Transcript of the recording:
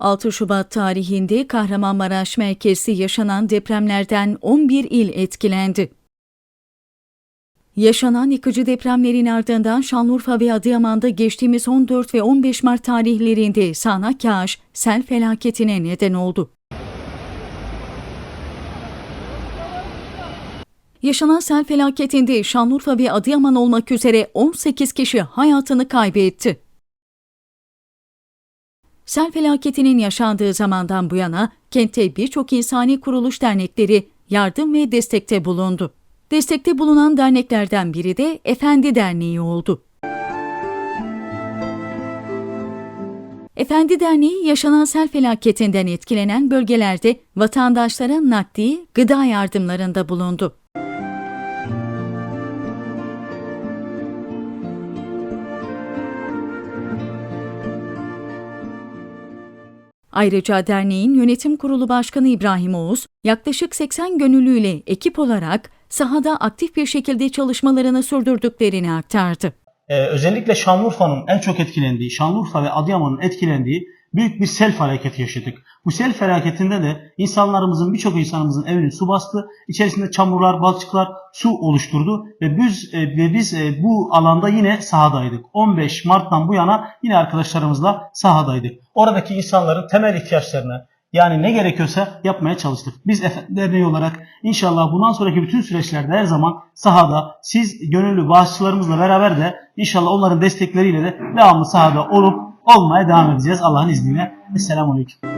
6 Şubat tarihinde Kahramanmaraş merkezli yaşanan depremlerden 11 il etkilendi. Yaşanan yıkıcı depremlerin ardından Şanlıurfa ve Adıyaman'da geçtiğimiz 14 ve 15 Mart tarihlerinde sağanak yağış sel felaketine neden oldu. Yaşanan sel felaketinde Şanlıurfa ve Adıyaman olmak üzere 18 kişi hayatını kaybetti. Sel felaketinin yaşandığı zamandan bu yana kentte birçok insani kuruluş dernekleri yardım ve destekte bulundu. Destekte bulunan derneklerden biri de Efendi Derneği oldu. Efendi Derneği yaşanan sel felaketinden etkilenen bölgelerde vatandaşlara nakdi, gıda yardımlarında bulundu. Ayrıca derneğin yönetim kurulu başkanı İbrahim Oğuz, yaklaşık 80 gönüllüyle ekip olarak sahada aktif bir şekilde çalışmalarını sürdürdüklerini aktardı. Ee, özellikle Şanlıurfa'nın en çok etkilendiği, Şanlıurfa ve Adıyaman'ın etkilendiği büyük bir sel felaketi yaşadık. Bu sel felaketinde de insanlarımızın, birçok insanımızın evini su bastı. İçerisinde çamurlar, balçıklar, su oluşturdu ve biz, e, ve biz e, bu alanda yine sahadaydık. 15 Mart'tan bu yana yine arkadaşlarımızla sahadaydık. Oradaki insanların temel ihtiyaçlarını, yani ne gerekiyorsa yapmaya çalıştık. Biz Derneği olarak inşallah bundan sonraki bütün süreçlerde her zaman sahada siz gönüllü bağışçılarımızla beraber de inşallah onların destekleriyle de devamlı sahada olup olmaya devam edeceğiz Allah'ın izniyle. Esselamu Aleyküm.